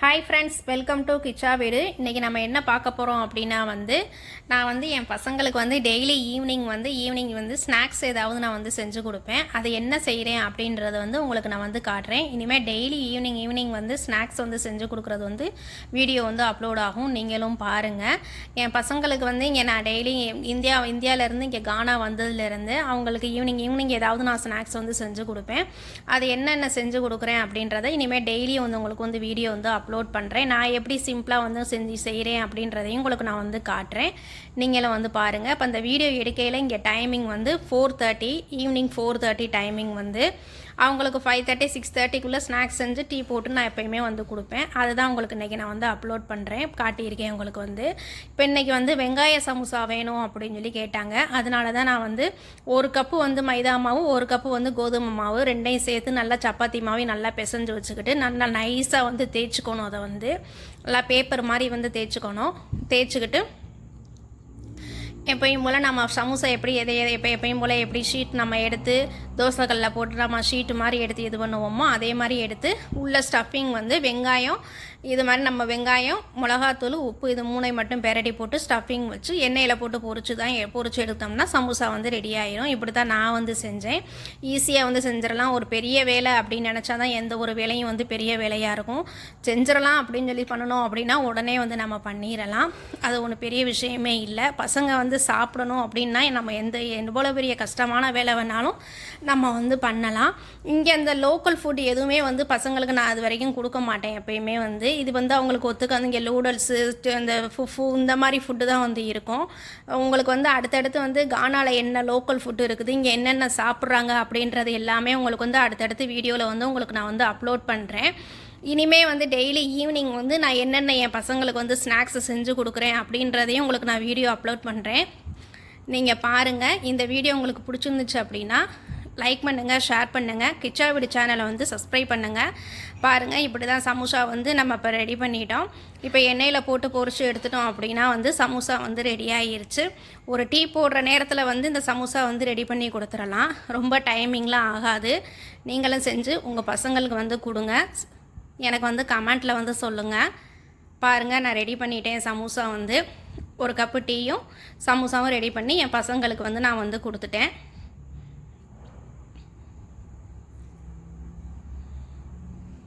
Hi friends welcome to Kitcha Veedu இன்றைக்கி நம்ம என்ன பார்க்க போகிறோம் அப்படின்னா வந்து நான் வந்து என் பசங்களுக்கு வந்து டெய்லி ஈவினிங் வந்து ஈவினிங் வந்து ஸ்நாக்ஸ் ஏதாவது நான் வந்து செஞ்சு கொடுப்பேன். அதை என்ன செய்கிறேன் அப்படின்றத வந்து உங்களுக்கு நான் வந்து காட்டுறேன். இனிமேல் டெய்லி ஈவினிங் ஈவினிங் வந்து ஸ்நாக்ஸ் வந்து செஞ்சு கொடுக்குறது வந்து வீடியோ வந்து அப்லோட் ஆகும். நீங்களும் பாருங்கள் என் பசங்களுக்கு வந்து இங்கே நான் டெய்லி இந்தியா இந்தியாவிலேருந்து இங்கே கானா வந்ததுலேருந்து அவங்களுக்கு ஈவினிங் ஈவினிங் ஏதாவது நான் ஸ்நாக்ஸ் வந்து செஞ்சு கொடுப்பேன். அது என்னென்ன செஞ்சு கொடுக்குறேன் அப்படின்றத இனிமேல் டெய்லி வந்து உங்களுக்கு வந்து வீடியோ வந்து அப் அப்லோட் பண்ணுறேன் நான் எப்படி சிம்பிளாக வந்து செஞ்சு செய்கிறேன் அப்படின்றதையும் உங்களுக்கு நான் வந்து காட்டுறேன். நீங்களும் வந்து பாருங்கள் இப்போ அந்த வீடியோ எடுக்கையில் இங்கே டைமிங் வந்து four thirty evening four thirty timing வந்து அவங்களுக்கு ஃபைவ் தேர்ட்டி சிக்ஸ் தேர்ட்டிக்குள்ளே ஸ்நாக்ஸ் செஞ்சு டீ போட்டு நான் எப்போயுமே வந்து கொடுப்பேன். அதுதான் உங்களுக்கு இன்றைக்கி நான் வந்து அப்லோட் பண்ணுறேன் காட்டியிருக்கேன் உங்களுக்கு வந்து. இப்போ இன்றைக்கி வந்து வெங்காய சமோசா வேணும் அப்படின்னு சொல்லி கேட்டாங்க. அதனால தான் நான் வந்து ஒரு கப்பு வந்து மைதா மாவு ஒரு கப்பு வந்து கோதுமை மாவு ரெண்டையும் சேர்த்து நல்லா சப்பாத்தி மாவையும் நல்லா பிசைஞ்சு வச்சுக்கிட்டு நல்லா நைஸாக வந்து தேய்ச்சிக்கணும். அதை வந்து நல்லா பேப்பர் மாதிரி வந்து தேய்ச்சிக்கணும். தேய்ச்சிக்கிட்டு எப்பயும் போல் நம்ம சமோசா எப்படி எதை எதை எப்போ எப்பயும் போல் எப்படி ஷீட் நம்ம எடுத்து தோசைகளில் போட்டு நம்ம ஷீட்டு மாதிரி எடுத்து இது பண்ணுவோமோ அதே மாதிரி எடுத்து உள்ள ஸ்டஃபிங் வந்து வெங்காயம் இது மாதிரி நம்ம வெங்காயம் மிளகாத்தூள் உப்பு இது மூணை மட்டும் பெரட்டி போட்டு ஸ்டஃபிங் வச்சு எண்ணெயில் போட்டு பொறிச்சு தான் பொறிச்சு எடுத்தோம்னா சமோசா வந்து ரெடி ஆயிரும். இப்படி தான் நான் வந்து செஞ்சேன். ஈஸியாக வந்து செஞ்சிடலாம். ஒரு பெரிய வேலை அப்படின்னு நினச்சா தான் எந்த ஒரு வேலையும் வந்து பெரிய வேலையாக இருக்கும். செஞ்சிடலாம் அப்படின்னு சொல்லி பண்ணணும் அப்படின்னா உடனே வந்து நம்ம பண்ணிடலாம். அது ஒன்று பெரிய விஷயமே இல்லை. பசங்க வந்து சாப்பிடணும் அப்படின்னா நம்ம எந்த எவ்வளோ பெரிய கஷ்டமான வேலை வேணாலும் நம்ம வந்து பண்ணலாம். இங்கே அந்த லோக்கல் ஃபுட் எதுவுமே வந்து பசங்களுக்கு நான் அது வரைக்கும் கொடுக்க மாட்டேன் எப்பயுமே வந்து. இது வந்து அவங்களுக்கு ஒத்துக்காது. இங்கே நூடுல்ஸு இந்த ஃபுஃபு இந்த மாதிரி ஃபுட்டு தான் வந்து இருக்கும். உங்களுக்கு வந்து அடுத்தடுத்து வந்து கானாவில் என்ன லோக்கல் ஃபுட்டு இருக்குது இங்கே என்னென்ன சாப்பிட்றாங்க அப்படின்றது எல்லாமே உங்களுக்கு வந்து அடுத்தடுத்து வீடியோவில் வந்து உங்களுக்கு நான் வந்து அப்லோட் பண்ணுறேன் இனிமே வந்து டெய்லி ஈவினிங் வந்து நான் என்னென்ன என் பசங்களுக்கு வந்து ஸ்நாக்ஸ் செஞ்சு கொடுக்குறேன் அப்படின்றதையும் உங்களுக்கு நான் வீடியோ அப்லோட் பண்ணுறேன் நீங்கள் பாருங்கள் இந்த வீடியோ உங்களுக்கு பிடிச்சிருந்துச்சு அப்படின்னா லைக் பண்ணுங்கள் ஷேர் பண்ணுங்கள் கிச்சா வீடு சேனலை வந்து சப்ஸ்கிரைப் பண்ணுங்கள் பாருங்கள் இப்படி தான் சமோசா வந்து நம்ம இப்போ ரெடி பண்ணிட்டோம். இப்போ எண்ணெயில் போட்டு பொரிச்சு எடுத்துட்டோம் அப்படின்னா வந்து சமோசா வந்து ரெடி ஆகிருச்சு ஒரு டீ போடுற நேரத்தில் வந்து இந்த சமோசா வந்து ரெடி பண்ணி கொடுத்துடலாம். ரொம்ப டைமிங்லாம் ஆகாது. நீங்களும் செஞ்சு உங்கள் பசங்களுக்கு வந்து கொடுங்க. எனக்கு வந்து கமெண்ட்டில் வந்து சொல்லுங்கள் பாருங்கள் நான் ரெடி பண்ணிட்டேன் சமோசா வந்து. ஒரு கப்பு டீயும் சமோசாவும் ரெடி பண்ணி என் பசங்களுக்கு வந்து நான் வந்து கொடுத்துட்டேன்.